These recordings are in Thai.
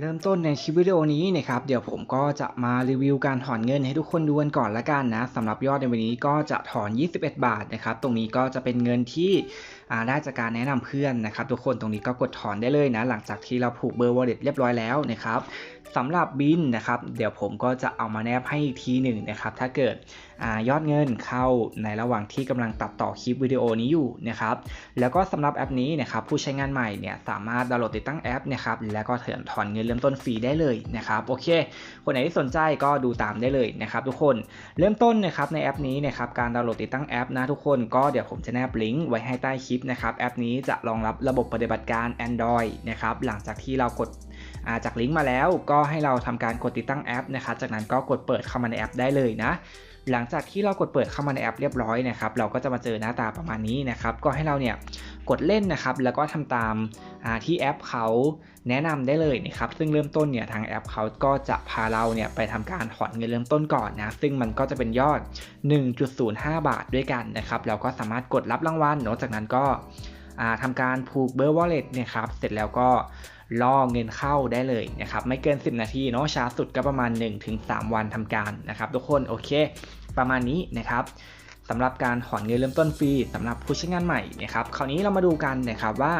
เริ่มต้นในคลิปวิดีโอนี้นะครับเดี๋ยวผมก็จะมารีวิวการถอนเงินให้ทุกคนดูกันก่อนละกันนะสำหรับยอดในวันนี้ก็จะถอน 21 บาทนะครับตรงนี้ก็จะเป็นเงินที่ได้จากการแนะนำเพื่อนนะครับ ทุกคนตรงนี้ก็กดถอนได้เลยนะ หลังจากที่เราผูกเบอร์ wallet เรียบร้อยแล้วนะครับสำหรับบินนะครับ เดี๋ยวผมก็จะเอามาแนบให้อีกทีหนึ่งนะครับ ถ้าเกิด อยอดเงินเข้าในระหว่างที่กำลังตัดต่อคลิปวิดีโอนี้อยู่นะครับแล้วก็สำหรับแอปนี้นะครับผู้ใช้งานใหม่เนี่ยสามารถดาวน์โหลดติดตั้งแอปนะครับแล้วก็เถื่อนถอนเงินเริ่มต้นฟรีได้เลยนะครับโอเค คนไหนที่สนใจก็ดูตามได้เลยนะครับทุกคนเริ่มต้นนะครับในแอปนี้นะครับการดาวน์โหลดติดตั้งแอปนะทุกคนก็เดี๋ยวผมจะแนบลิงก์ไว้ให้ใต้คลิปนะครับแอปนี้จะรองรับระบบปฏิบัติการ Android นะครับหลังจากที่เรากด จากลิงก์มาแล้วก็ให้เราทำการกดติดตั้งแอปนะครับจากนั้นก็กดเปิดเข้ามาในแอปได้เลยนะ หลังจากที่เรากดเปิดเข้ามาในแอปเรียบร้อยนะครับเราก็จะมาเจอหน้าตาประมาณนี้นะครับก็ให้เราเนี่ยกดเล่นนะครับแล้วก็ทำตามที่แอปเขาแนะนำได้เลยนะครับซึ่งเริ่มต้นเนี่ยทางแอปเขาก็จะพาเราเนี่ยไปทำการถอนเงินเริ่มต้นก่อนนะซึ่งมันก็จะเป็นยอด 1.05 บาทด้วยกันนะครับเราก็สามารถกดรับรางวัลเนาะจากนั้นก็ทำการผูกเบอร์ wallet เนี่ยครับเสร็จแล้วก็ ล่อเงินเข้าได้เลยนะครับไม่เกิน 10 นาทีเนาะช้าสุดก็ประมาณ 1-3 วันทำการนะครับทุกคนโอเค ประมาณนี้นะครับสำหรับการถอนเงินเริ่มต้นฟรีสำหรับผู้ใช้งานใหม่นะครับคราวนี้เรามาดูกันนะครับว่า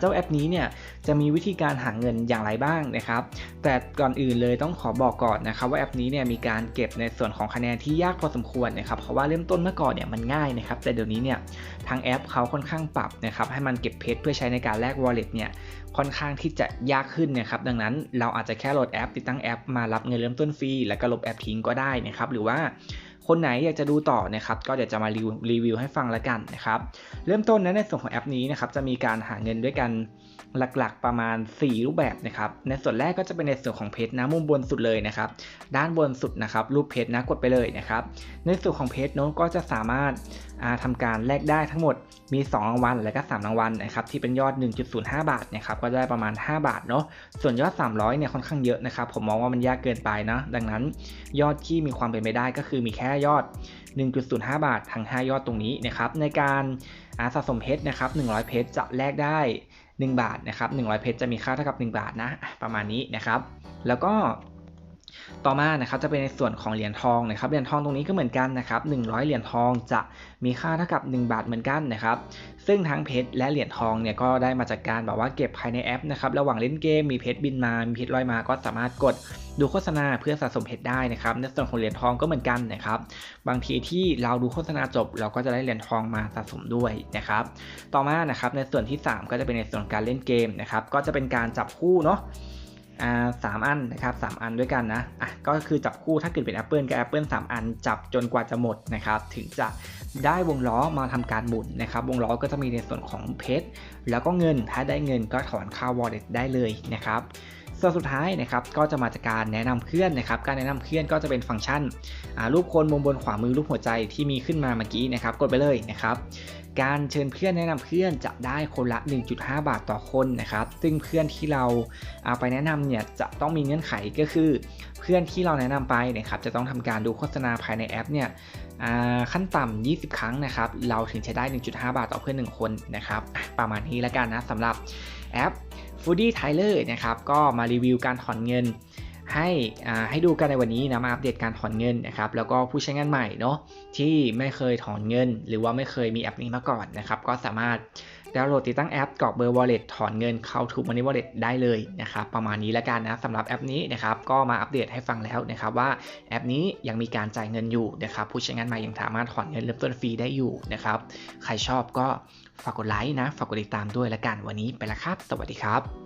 เจ้าแอปนี้เนี่ยจะมีวิธีการหาเงินอย่างไรบ้างนะครับ แต่ก่อนอื่นเลยต้องขอบอกก่อนนะครับ ว่าแอปนี้เนี่ยมีการเก็บในส่วนของคะแนนที่ยากพอสมควรนะครับเพราะว่าเริ่มต้นเมื่อก่อนเนี่ยมันง่ายนะครับ แต่เดี๋ยวนี้เนี่ยทางแอปเขาค่อนข้างปรับนะครับให้มันเก็บเพชรเพื่อใช้ในการแลก wallet เนี่ยค่อนข้างที่จะยากขึ้นนะครับดังนั้นเราอาจจะแค่โหลดแอป ติดตั้งแอปมารับเงินเริ่มต้นฟรีแล้วก็ลบแอปทิ้งก็ได้นะครับหรือว่า คนไหนอยากจะดูต่อนะครับก็เดี๋ยวจะมารีวิวให้ฟังล้วกันนะครับเริ่มต้นนะในส่วนของแอปนี้นะครับจะมีการหาเงินด้วยกันหลักๆประมาณ 4 รูปแบบนะครับในส่วนแรกก็จะเป็นในส่วนของเพจนะมุมบนสุดเลยนะครับด้านบนสุดนะครับรูปเพจนะกดไปเลยนะครับในส่วนของเพจโน้นก็จะสามารถทำการแลกได้ทั้งหมดมี 2 รางวัลและก็ 3 รางวัลนะครับที่เป็นยอด 1.05 บาทนะครับก็ได้ประมาณ 5 บาทเนาะส่วนยอด 300เนี่ยค่อนข้างเยอะนะครับผมมองว่ามันยากเกินไปนะดังนั้นยอดที่มีความเป็นไปได้ก็คือมีแค่ยอด 1.05 บาททั้ง 5 ยอดตรงนี้นะครับ ในการสะสมเพชรนะครับ 100 เพชรจะแลกได้ 1 บาทนะครับ 100 เพชรจะมีค่าเท่ากับ 1 บาทนะ ประมาณนี้นะครับ แล้วก็ ต่อมานะครับจะเป็นในส่วนของเหรียญทองนะครับเหรียญทองตรงนี้ก็เหมือนกันนะครับ100 เหรียญทองจะมีค่าเท่ากับ 1 บาทเหมือนกันนะครับซึ่งทั้งเพชรและเหรียญทองเนี่ยก็ได้มาจากการแบบว่าเก็บภายในแอปนะครับระหว่างเล่นเกมมีเพชรบินมา มีเพชรลอยมาก็สามารถกดดูโฆษณาเพื่อสะสมเพชรได้นะครับในส่วนของเหรียญทองก็เหมือนกันนะครับบางทีที่เราดูโฆษณาจบ เราก็จะได้เหรียญทองมาสะสมด้วยนะครับต่อมานะครับในส่วนที่ 3 ก็จะเป็นในส่วนการเล่นเกมนะครับก็จะเป็นการจับคู่เนาะ สามอันนะครับสอันด้วยกันนะอะก็คือจับคู่ถ้าเกิดเป็น Apple กับ Apple 3 อัน จับจนกว่าจะหมดนะครับถึงจะได้วงล้อมาทำการหมุนนะครับวงล้อก็จะมีในส่วนของเพชรแล้วก็เงินถ้าได้เงินก็ถอนเข้า wallet ได้เลยนะครับส่วนสุดท้ายนะครับก็จะมาจากการแนะนำเพื่อนนะครับการแนะนำเพื่อนก็จะเป็นฟังก์ชันรูปคนมุมบนขวามือรูปหัวใจที่มีขึ้นมาเมื่อกี้นะครับกดไปเลยนะครับการเชิญเพื่อนแนะนำเพื่อนจะได้คนละ 1.5 บาทต่อคนนะครับซึ่งเพื่อนที่เราเอาไปแนะนำเนี่ยจะต้องมีเงื่อนไขก็คือ เพื่อนที่เราแนะนำไปนะครับจะต้องทำการดูโฆษณาภายในแอปเนี่ยขั้นต่ำ20 ครั้งนะครับ เราถึงจะได้ 1.5 บาทต่อเพื่อน 1 คนนะครับ ประมาณนี้แล้วกันนะสำหรับแอป Foodie Tyler นะครับ ก็มารีวิวการถอนเงิน ให้ให้ดูกันในวันนี้นะ มาอัปเดตการถอนเงินนะครับ แล้วก็ผู้ใช้งานใหม่เนาะที่ไม่เคยถอนเงิน หรือว่าไม่เคยมีแอปนี้มาก่อนนะครับ ก็สามารถ ดาวน์โหลดติดตั้งแอปกรอกเบอร์ wallet ถอนเงินเข้าถูกมันนี่ wallet ได้เลยนะครับประมาณนี้แล้วกันนะสำหรับแอปนี้นะครับก็มาอัปเดตให้ฟังแล้วนะครับว่าแอปนี้ยังมีการจ่ายเงินอยู่นะครับผู้ใช้งานใหม่ยังสามารถถอนเงินเริ่มต้นฟรีได้อยู่นะครับใครชอบก็ฝากกดไลค์นะฝากกดติดตามด้วยแล้วกันวันนี้ไปละครับ สวัสดีครับ